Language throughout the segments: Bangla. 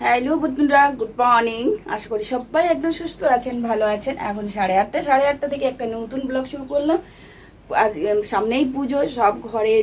হ্যালো বন্ধুরা গুড মর্নিং আশা করি সবাই একদম সুস্থ আছেন, ভালো আছেন। এখন সাড়ে আটটা সাড়ে আটটা থেকে একটা নতুন ব্লগ শুরু করলাম। সামনেই পুজো, সব ঘরে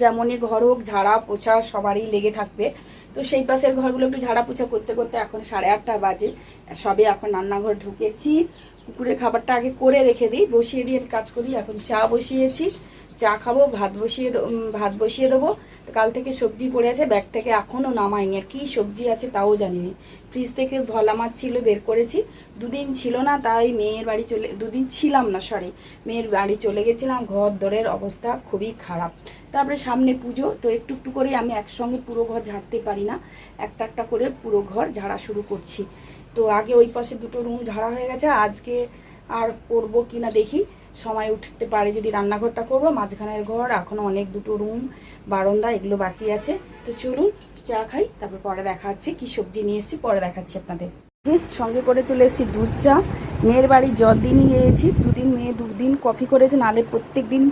যেমনই ঘর হোক, ঝাড়া পোছা সবারই লেগে থাকবে। তো সেই পাশের ঘরগুলো একটু ঝাড়া পোছা করতে করতে এখন সাড়ে আটটা বাজে। সবে এখন রান্নাঘর ঢুকেছি। কুকুরের খাবারটা আগে করে রেখে দিই, বসিয়ে দিয়ে কাজ করি। এখন চা বসিয়েছি। চা খাব, ভাত বসিয়ে ভাত বসিয়ে দেবো। কাল থেকে সবজি পড়ে আছে, ব্যাগ থেকে এখনও নামাইনি। আর কি সবজি আছে তাও জানি জানিনি। ফ্রিজ থেকে ভোলা মাছ ছিল, বের করেছি। দুদিন ছিল না, তাই মেয়ের বাড়ি চলে, দুদিন ছিলাম না সরি মেয়ের বাড়ি চলে গেছিলাম। ঘর দরের অবস্থা খুবই খারাপ। তারপরে সামনে পুজো, তো একটু একটু করে আমি একসঙ্গে পুরো ঘর ঝাড়তে পারি না। একটা একটা করে পুরো ঘর ঝাড়া শুরু করছি। তো আগে ওই পাশে দুটো রুম ঝাড়া হয়ে গেছে, আজকে আর করব কিনা দেখি। সময় উঠতে পারে যদি রান্নাঘরটা করব, মাঝখানের ঘর, এখনও অনেক দুটো রুম বারান্দা, এগুলো বাকি আছে। তো চলুন চা খাই, তারপর পরে দেখা দেখাচ্ছি কি সবজি নিয়ে এসেছি, পরে দেখাচ্ছি আপনাদের। সঙ্গে করে চলে এসেছি দুধ চা। মেয়ের বাড়ি জ্বর দিনই গিয়েছি, দুদিন মেয়ে দুদিন কফি করেছে, নালে প্রত্যেক দিন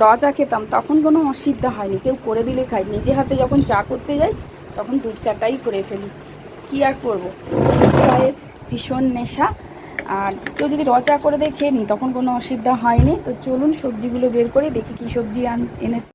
র চা খেতাম, তখন কোনো অসুবিধা হয়নি, কেউ করে দিলে খাই নিজে হাতে যখন চা করতে যাই, তখন দুধ চাটাই করে ফেলি। কি আর করব? দুধ চায়ের ভীষণ নেশা। আর কেউ যদি রচা করে দিয়ে খেয়ে নিই তখন কোনো অসুবিধা হয়নি। তো চলুন সবজিগুলো বের করে, দেখি কি সবজি আন- এনেছে।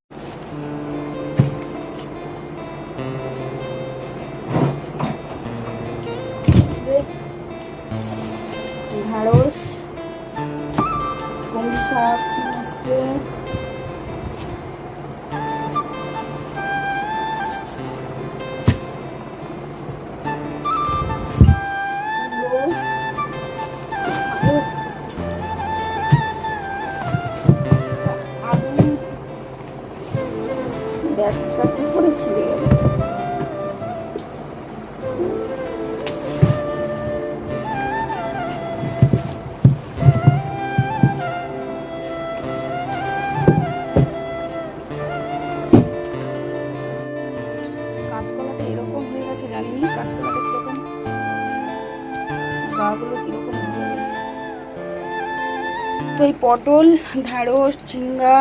পটল, ঢ্যাঁড়স, ঝিঙ্গা,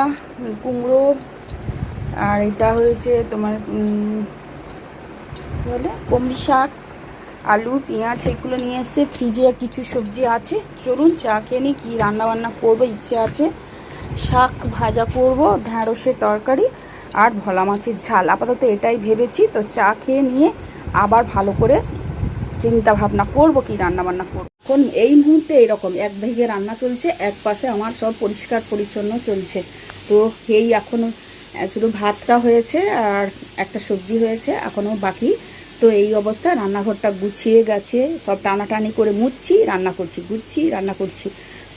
কুমড়ো, আর এটা হয়েছে তোমার বলে কমলি শাক, আলু, পেঁয়াজ, এগুলো নিয়ে এসে ফ্রিজে কিছু সবজি আছে। চলুন চা খেয়ে নিই, কী রান্নাবান্না করব, ইচ্ছে আছে। শাক ভাজা করব, ঢ্যাঁড়সের তরকারি আর ভোলা মাছের ঝাল। আপাতত এটাই ভেবেছি, তো চা খেয়ে নিয়ে আবার ভালো করে চিন্তা ভাবনা করব, কি রান্নাবান্না করব। এখন এই মুহূর্তে এরকম এক ভেগে রান্না চলছে এক পাশে আমার সব পরিষ্কার পরিচ্ছন্ন চলছে। তো এই এখনও আহ, শুধু ভাতটা হয়েছে আর একটা সবজি হয়েছে এখনও বাকি। তো এই অবস্থা রান্নাঘরটা গুছিয়ে গেছে সব টানাটানি করে মুছছি রান্না করছি গুছছি রান্না করছি।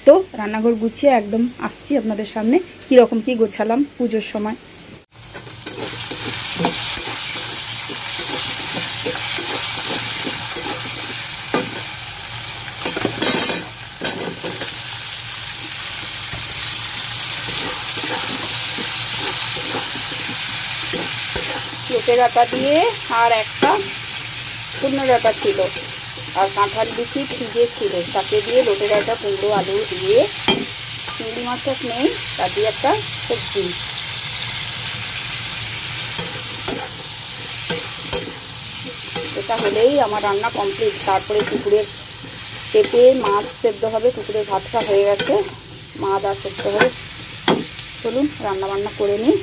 তো রান্নাঘর গুছিয়ে একদম আসছি আপনাদের সামনে কীরকম কি গোছালাম পুজোর সময়। লোকের আটা দিয়ে আর একটা শূন্য ডাটা ছিল। আর কাঁঠাল বিচি ভিজে ছিল। তাকে দিয়ে লোটের আটা, কুমড়ো, আলু দিয়ে চিংড়ি মাছটা নেই তা দিয়ে একটা সবজি। এটা হলেই আমার রান্না কমপ্লিট। তারপরে কুকুরের পেঁপে মাছ সেদ্ধ হবে, কুকুরের ভাতটা হয়ে গেছে। মাছ আর সেদ্ধ হবে। চলুন রান্না বান্না করে নিই।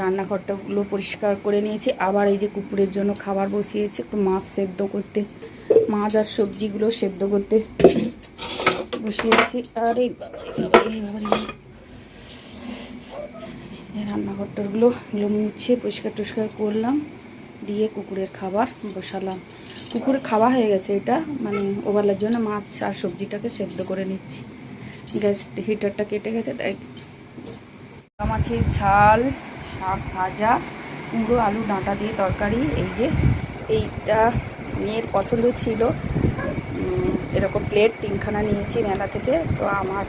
রান্নাঘরটাগুলো পরিষ্কার করে নিয়েছি। আবার এই যে কুকুরের জন্য খাবার বসিয়েছি, একটু মাছ সেদ্ধ করতে, মাছ আর সবজিগুলো সেদ্ধ করতে বসিয়েছি। আর এই রান্নাঘরটাগুলো এগুলো মুছে পরিষ্কার টরিষ্কার করলাম, দিয়ে কুকুরের খাবার বসালাম। কুকুরের খাওয়া হয়ে গেছে এটা মানে ওভারলার জন্য মাছ আর সবজিটাকে সেদ্ধ করে নিচ্ছি। গ্যাস হিটারটা কেটে গেছে, তাই মাছের ঝাল, শাক ভাজা কুমড়ো আলু ডাঁটা দিয়ে তরকারি। এই যে এইটা মেয়ের পছন্দ ছিল। এরকম প্লেট তিনখানা নিয়েছি মেলা থেকে। তো আমার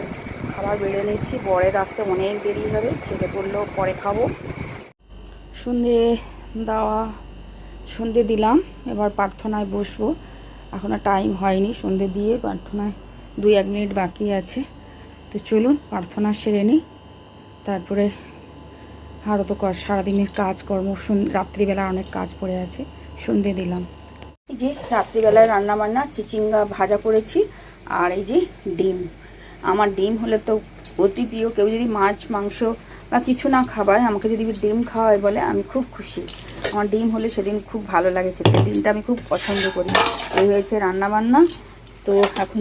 খাবার বেড়ে নিচ্ছি বরের আসতে অনেক দেরি হবে। ছেলে বলল, পরে খাব। সন্ধে দেওয়া, সন্ধে দিলাম। এবার প্রার্থনায় বসবো। এখনও টাইম হয়নি সন্ধে দিয়ে। প্রার্থনায় দুই এক মিনিট বাকি আছে। তো চলুন, প্রার্থনা সেরে নিই। তারপরে আরও তো সারাদিনের কাজকর্ম রাত্রিবেলা অনেক কাজ পড়ে আছে, সন্ধে দিলাম। এই যে রাত্রিবেলায় রান্না বান্না চিচিঙ্গা ভাজা করেছি, আর এই যে ডিম। আমার ডিম হলে তো অতি প্রিয়, কেউ যদি মাছ, মাংস বা কিছু না খাবার আমাকে যদি ডিম খাওয়ায় বলে, আমি খুব খুশি। আমার ডিম হলে সেদিন খুব ভালো লাগে খেতে, ডিমটা আমি খুব পছন্দ করি। এই হয়েছে রান্নাবান্না, তো এখন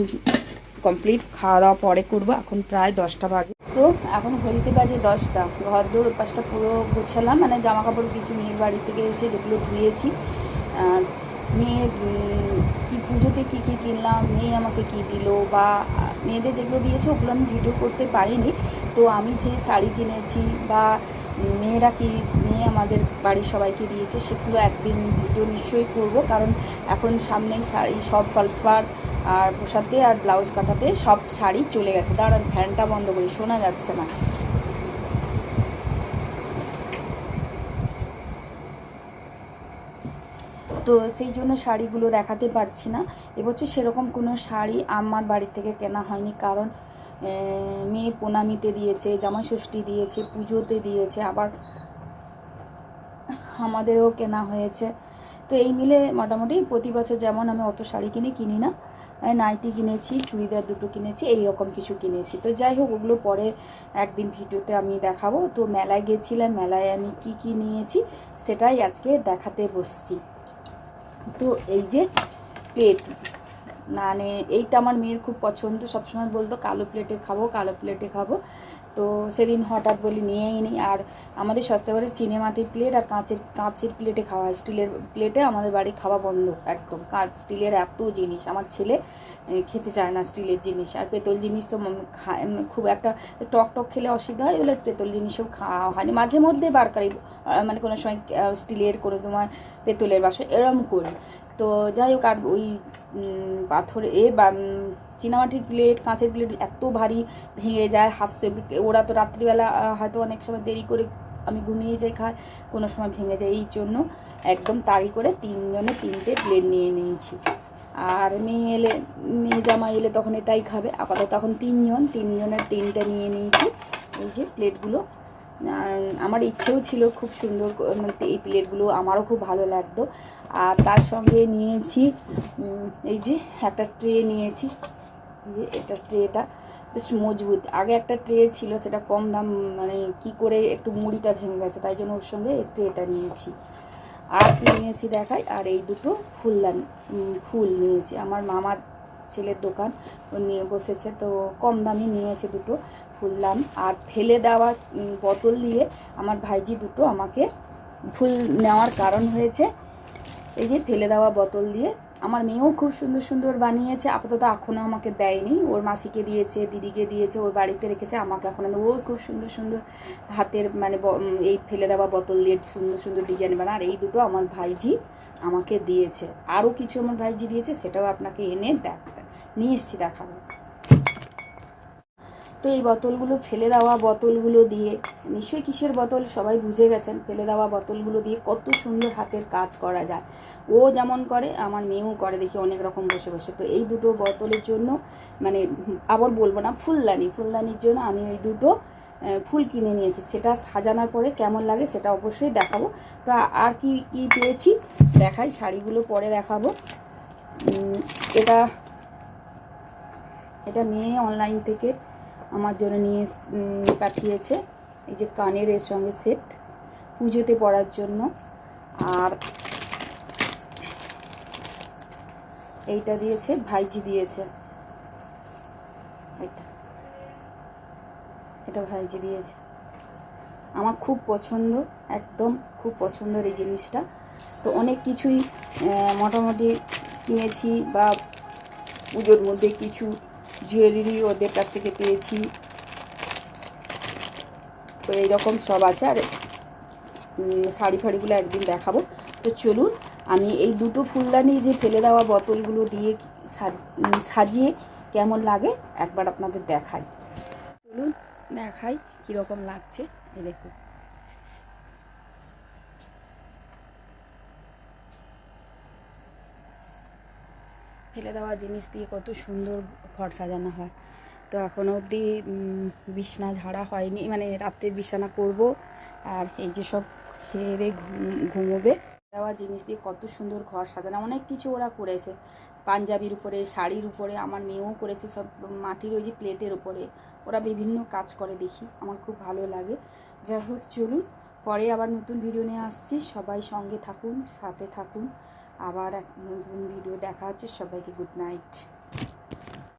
কমপ্লিট খাওয়া দাওয়া পরে করব, এখন প্রায় দশটা বাজে। তো এখন ঘড়িতে বাজে দশটা। ঘর দৌড় পাশটা পুরো গোছালাম মানে জামা কাপড় কিছু মেয়ের বাড়ি থেকে এসে যেগুলো ধুয়েছি। মেয়ের কি পুজোতে কী কী কিনলাম, মেয়ে আমাকে কি দিল বা মেয়েদের যেগুলো দিয়েছে ওগুলো আমি ভিডিও করতে পারিনি। তো আমি যে শাড়ি কিনেছি বা মেয়েরা কি, মেয়ে আমাদের বাড়ির সবাইকে দিয়েছে, সেগুলো একদিন ভিডিও নিশ্চয়ই করব। কারণ এখন সামনেই শাড়ি সব ফলসপার আর পোশাতে আর ব্লাউজ কাটাতে সব শাড়ি চলে গেছে। দাঁড়ান, ফ্যানটা বন্ধ করি, শোনা যাচ্ছে না। তো সেই জন্য শাড়িগুলো দেখাতে পারছি না। এবছর সেরকম কোনো শাড়ি আমার বাড়ি থেকে কেনা হয়নি, কারণ মেয়ে প্রণামিতে দিয়েছে জামা ষষ্ঠী দিয়েছে, পুজোতে দিয়েছে, আবার আমাদেরও কেনা হয়েছে। তো এই মিলে মোটামুটি প্রতি বছর যেমন আমি অত শাড়ি কিনে, কিনি না। নাইটি কিনেছি, চুড়িদার দুটো কিনেছি এই রকম কিছু কিনেছি। তো যাই হোক, ওগুলো পরে একদিন ভিডিওতে আমি দেখাবো। তো মেলায় গেছিলাম, মেলায় আমি কি কি নিয়েছি সেটাই আজকে দেখাতে বসছি। তো এই যে প্লেট মানে এইটা আমার মেয়ের খুব পছন্দ। সবসময় বলতো, কালো প্লেটে খাব, কালো প্লেটে খাব। তো সেদিন হঠাৎ বলি নিয়েই নি আর আমাদের সবচেয়ে চিনে মাটির প্লেট আর কাঁচের কাঁচের প্লেটে খাওয়া হয় স্টিলের প্লেটে আমাদের বাড়ি খাওয়া বন্ধ একদম। কাঁচ, স্টিলের এত জিনিস। আমার ছেলে খেতে চায় না স্টিলের জিনিস। আর পেতল জিনিস তো খায় খুব একটা টক টক খেলে অসুবিধা হয়। বলে পেতল জিনিসও খাওয়া হয়নি। মাঝে মধ্যে বারকারি মানে কোনো সময় স্টিলের কোনো তোমার পেতলের বাসন এরম করি। তো যাই হোক, আর ওই পাথরে, এ চীনামাটির প্লেট কাঁচের প্লেট এত ভারী ভেঙে যায় হাসতে ওরা তো রাত্রিবেলা হয়তো অনেক সময় দেরি করে আমি ঘুমিয়ে যাই খাই কোনো সময় ভেঙে যায়। এই জন্য একদম তাড়ি করে তিনজনে তিনটে প্লেট নিয়ে নিয়েছি। আর মেয়ে এলে, মেয়ে জামা এলে তখন এটাই খাবে। আপাতত তখন তিনজন, তিনজনের তিনটে নিয়ে নিয়েছি। এই যে প্লেটগুলো আমার ইচ্ছেও ছিল খুব সুন্দর মানে এই প্লেটগুলো, আমারও খুব ভালো লাগতো। আর তার সঙ্গে নিয়েছি এই যে একটা ট্রে নিয়েছি। যে এটা ট্রেটা বেশ মজবুত। আগে একটা ট্রে ছিল, সেটা কম দাম মানে কি করে একটু মুড়িটা ভেঙে গেছে, তাই জন্য ওর সঙ্গে এই ট্রেটা নিয়েছি। আর কি নিয়েছি দেখাই? আর এই দুটো ফুলদানি ফুল নিয়েছি। আমার মামার ছেলের দোকান, ও নিয়ে বসেছে, তো কম দামি নিয়েছে দুটো। ফুলদান আর ফেলে দেওয়া বোতল দিয়ে আমার ভাইজি দুটো আমাকে ফুল নেওয়ার কারণ হয়েছে। এই যে ফেলে দেওয়া বোতল দিয়ে। আমার মেয়েও খুব সুন্দর সুন্দর বানিয়েছে, আপাতত এখনও আমাকে দেয়নি। ওর মাসিকে দিয়েছে, দিদিকে দিয়েছে, ওর বাড়িতে রেখেছে, আমাকে এখন ও খুব সুন্দর সুন্দর হাতের মানে এই ফেলে দেওয়া বোতল দিয়ে সুন্দর সুন্দর ডিজাইন বানা, আর এই দুটো আমার ভাইজি আমাকে দিয়েছে। আরও কিছু আমার ভাইজি দিয়েছে, সেটাও আপনাকে এনে দেখ, নিয়ে এসছি দেখাবো। তো এই বোতলগুলো ফেলে দেওয়া বোতলগুলো দিয়ে, নিশ্চয়ই কিসের বোতল? সবাই বুঝে গেছেন, ফেলে দেওয়া বোতলগুলো দিয়ে কত সুন্দর হাতের কাজ করা যায়। ও যেমন করে, আমার মেয়েও করে দেখি, অনেক রকম বসে বসে। তো এই দুটো বোতলের জন্য মানে আবার বলব না, ফুলদানি। ফুলদানির জন্য আমি ওই দুটো ফুল কিনে নিয়েছি। সেটা সাজানোর পরে কেমন লাগে সেটা অবশ্যই দেখাবো। তো আর কি কি পেয়েছি? দেখাই, শাড়িগুলো পরে দেখাবো। এটা এটা মেয়ে অনলাইন থেকে আমার জন্য নিয়ে পাঠিয়েছে। এই যে কানের এর সঙ্গে সেট পুজোতে পড়ার জন্য। আর এইটা দিয়েছে, ভাইজি দিয়েছে। এটা এটা ভাইজি দিয়েছে। আমার খুব পছন্দ, একদম খুব পছন্দের এই জিনিসটা। তো অনেক কিছুই মোটামুটি কিনেছি বা পুজোর মধ্যে কিছু জুয়েলারি ওদের কাছ থেকে পেয়েছি। তো এইরকম সব আছে আর শাড়ি ফাড়িগুলো একদিন দেখাবো। তো চলুন, আমি এই দুটো ফুলদানি যে ফেলে দেওয়া বোতলগুলো দিয়ে সাজিয়ে কেমন লাগে একবার আপনাদের দেখাই। চলুন, দেখাই কীরকম লাগছে। এই দেখুন। ফেলে দেওয়া জিনিস দিয়ে কত সুন্দর ঘর সাজানো হয়। তো এখনও অবধি বিছনা ঝাড়া হয়নি মানে রাত্রে বিছানা করব আর এই যে সব খেয়ে দিয়ে ঘুমোবে। দেওয়া জিনিস দিয়ে কত সুন্দর ঘর সাজানো, অনেক কিছু ওরা করেছে। পাঞ্জাবির উপরে, শাড়ির উপরে, আমার মেয়েও করেছে সব, মাটির ওই যে প্লেটের উপরে। ওরা বিভিন্ন কাজ করে দেখি, আমার খুব ভালো লাগে। যাই হোক, চলুন, পরে আবার নতুন ভিডিও নিয়ে আসছি। সবাই সঙ্গে থাকুন, সাথে থাকুন। আবার এক নতুন ভিডিও দেখা হচ্ছে সবাইকে গুড নাইট